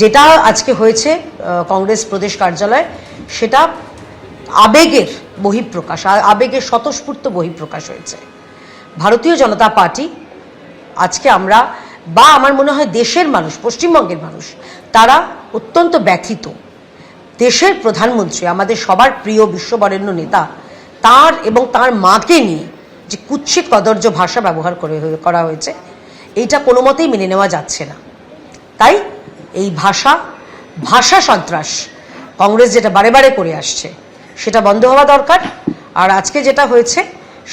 যেটা আজকে হয়েছে কংগ্রেস প্রদেশ কার্যালয়, সেটা আবেগের বহিঃপ্রকাশ আবেগের স্বতঃস্ফূর্ত বহিঃপ্রকাশ হয়েছে। ভারতীয় জনতা পার্টি, আজকে আমরা, বা আমার মনে হয় দেশের মানুষ, পশ্চিমবঙ্গের মানুষ, তারা অত্যন্ত ব্যথিত। দেশের প্রধানমন্ত্রী, আমাদের সবার প্রিয় বিশ্ববরেণ্য নেতা, তার এবং তার মাকে নিয়ে যে কুৎসিত কদর্য ভাষা ব্যবহার করে করা হয়েছে, এইটা কোনো মতেই মেনে নেওয়া যাচ্ছে না। তাই এই ভাষা ভাষা সন্ত্রাস। কংগ্রেস যেটা বারে বারে করে আসছে, সেটা বন্ধ হওয়া দরকার। আর আজকে যেটা হয়েছে,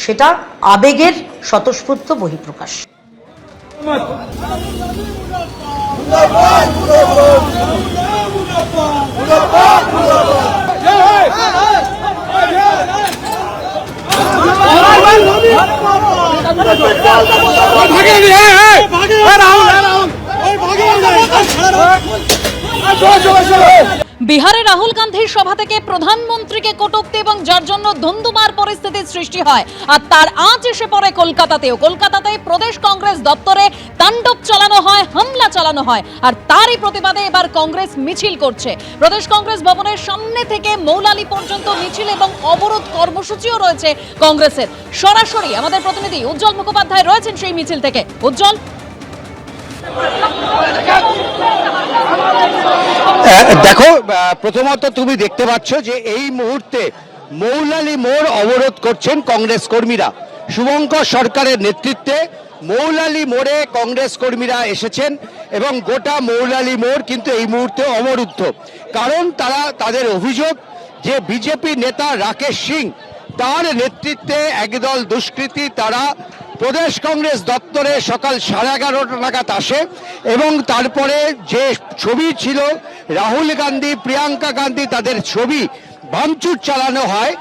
সেটা আবেগের স্বতঃস্ফূর্ত বহিঃপ্রকাশ। বিহারে রাহুল গান্ধীর সভা থেকে প্রধানমন্ত্রীকে কটূক্তি এবং যার জন্য ধুন্ধুমার পরিস্থিতির সৃষ্টি হয়। আর তার আঁচ এসে পড়ে কলকাতাতেও। কলকাতাতে প্রদেশ কংগ্রেস দপ্তরে তাণ্ডব চালানো হয়, হামলা চালানো হয়। আর তারই প্রতিবাদে এবার কংগ্রেস মিছিল করছে। প্রদেশ কংগ্রেস ভবনের সামনে থেকে মৌলালি পর্যন্ত মিছিল এবং অবরোধ কর্মসূচিও রয়েছে কংগ্রেসের। সরাসরি আমাদের প্রতিনিধি উজ্জ্বল মুখোপাধ্যায় রয়েছেন সেই মিছিল থেকে। উজ্জ্বল? দেখো প্রথমত তুমি দেখতে পাচ্ছ যে এই মুহূর্তে মৌলালি মোড় অবরোধ করছেন কংগ্রেস কর্মীরা। শুভঙ্কর সরকারের নেতৃত্বে মৌলালি মোড়ে কংগ্রেস কর্মীরা এসেছেন এবং গোটা মৌলালি মোড় কিন্তু এই মুহূর্তে অবরুদ্ধ কারণ তারা তাদের অভিযোগ যে বিজেপি নেতা রাকেশ সিং তার নেতৃত্বে একদল দুষ্কৃতী তারা প্রদেশ কংগ্রেস দপ্তরে সকাল সাড়ে এগারোটা নাগাদ আসে এবং তারপরে যে ছবি ছিল, রাহুল গান্ধী, প্রিয়াঙ্কা গান্ধী তাদের ছবি ভাঙচুর চালানো হয়,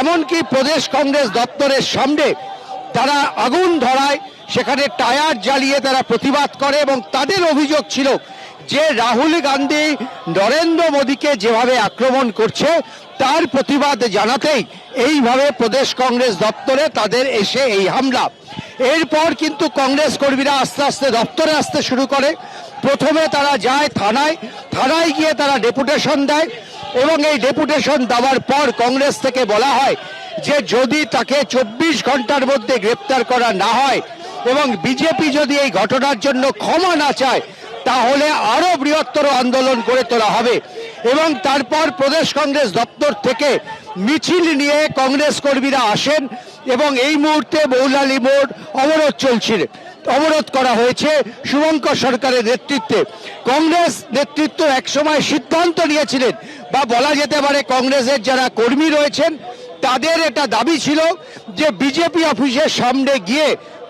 এমনকি প্রদেশ কংগ্রেস দপ্তরের সামনে তারা আগুন ধরায়, সেখানে টায়ার জ্বালিয়ে তারা প্রতিবাদ করে এবং তাদের অভিযোগ ছিল যে রাহুল গান্ধী নরেন্দ্র মোদীকে যেভাবে আক্রমণ করছে, তার প্রতিবাদ জানাতেই এইভাবে প্রদেশ কংগ্রেস দপ্তরে তাদের এসে এই হামলা। এরপর কিন্তু কংগ্রেস কর্মীরা আস্তে আস্তে দপ্তরে আসতে শুরু করে। প্রথমে তারা যায় থানায় থানায় গিয়ে তারা ডেপুটেশন দেয় এবং এই ডেপুটেশন দেওয়ার পর কংগ্রেস থেকে বলা হয় যে যদি তাকে চব্বিশ ঘণ্টার মধ্যে গ্রেপ্তার করা না হয় এবং বিজেপি যদি এই ঘটনার জন্য ক্ষমা না চায় তাহলে আরও বৃহত্তর আন্দোলন করে তোলা হবে। এবং তারপর প্রদেশ কংগ্রেস দপ্তর থেকে মিছিল নিয়ে কংগ্রেস কর্মীরা আসেন এবং এই মুহূর্তে মৌলালি মোড় অবরোধ চলছিল অবরোধ করা হয়েছে শুভঙ্কর সরকারের নেতৃত্বে। কংগ্রেস নেতৃত্ব একসময় সিদ্ধান্ত নিয়েছিলেন, বা বলা যেতে পারে কংগ্রেসের যারা কর্মী রয়েছেন, তাদের এটা দাবি ছিল যে বিজেপি অফিসের সামনে গিয়ে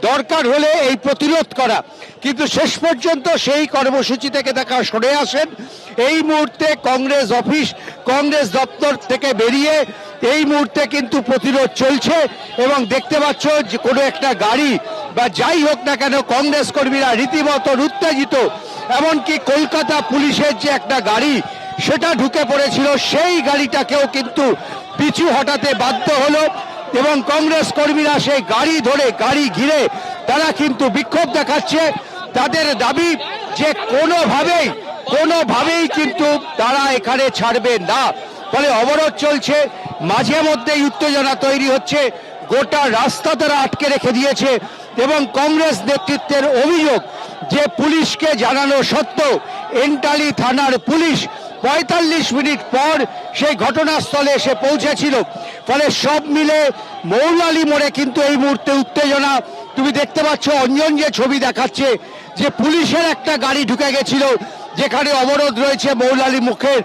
দরকার হলে এই প্রতিরোধ করা। কিন্তু শেষ পর্যন্ত সেই কর্মসূচি থেকে দেখা সরে আসেন। এই মুহূর্তে কংগ্রেস অফিস, কংগ্রেস দপ্তর থেকে বেরিয়ে এই মুহূর্তে কিন্তু প্রতিরোধ চলছে এবং দেখতে পাচ্ছ যে কোনো একটা গাড়ি বা যাই হোক না কেন কংগ্রেস কর্মীরা রীতিমতো উত্তেজিত। এমনকি কলকাতা পুলিশের যে একটা গাড়ি, সেটা ঢুকে পড়েছিল, সেই গাড়িটাকেও কিন্তু পিছু হটাতে বাধ্য হলো। এবং কংগ্রেস কর্মীরা সেই গাড়ি ধরে গাড়ি ঘিরে তারা কিন্তু বিক্ষোভ দেখাচ্ছে। তাদের দাবি যে কোনোভাবেই কোনোভাবেই কিন্তু তারা এখানে ছাড়বে না। ফলে অবরোধ চলছে। মাঝে মধ্যেই উত্তেজনা তৈরি হচ্ছে। গোটা রাস্তা তারা আটকে রেখে দিয়েছে এবং কংগ্রেস নেতৃত্বের অভিযোগ যে পুলিশকে জানানো সত্ত্বেও এন্টালি থানার পুলিশ পঁয়তাল্লিশ মিনিট পর সেই ঘটনাস্থলে এসে পৌঁছেছিল। ফলে সব মিলে মৌলালি মোড়ে কিন্তু এই মুহূর্তে উত্তেজনা। তুমি দেখতে পাচ্ছ, অঞ্জন যে ছবি দেখাচ্ছে, যে পুলিশের একটা গাড়ি ঢুকে গেছিল, যেখানে অবরোধ রয়েছে মৌলালি মুখের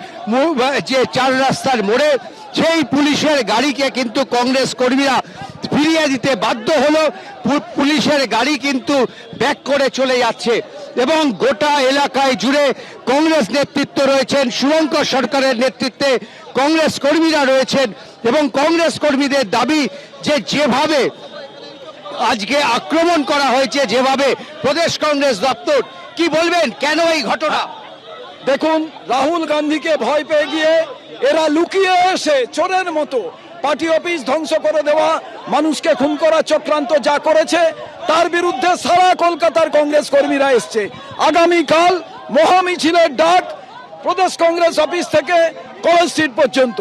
যে চার রাস্তার মোড়ে। সেই পুলিশের গাড়িকে কিন্তু কংগ্রেস কর্মীরা ফিরিয়ে দিতে বাধ্য হলো। পুলিশের গাড়ি কিন্তু ব্যাক করে চলে যাচ্ছে এবং গোটা এলাকায় জুড়ে কংগ্রেস নেতৃত্ব রয়েছেন, শুভঙ্কর সরকারের নেতৃত্বে কংগ্রেস কর্মীরা রয়েছেন। এবং কংগ্রেস কর্মীদের দাবি যে যেভাবে আজকে আক্রমণ করা হয়েছে, যেভাবে প্রদেশ কংগ্রেস দপ্তর, কি বলবেন? কেন এই ঘটনা? দেখুন, রাহুল গান্ধীকে ভয় পেয়ে গিয়ে এরা লুকিয়ে এসে চোরের মতো পার্টি অফিস ধ্বংস করে দেওয়া, মানুষকে খুন করা চক্রান্ত যা করেছে, তার বিরুদ্ধে সারা কলকাতার কংগ্রেস কর্মীরা এসছে। আগামীকাল মহামিছিলের ডাক প্রদেশ কংগ্রেস অফিস থেকে কলেজ স্ট্রিট পর্যন্ত।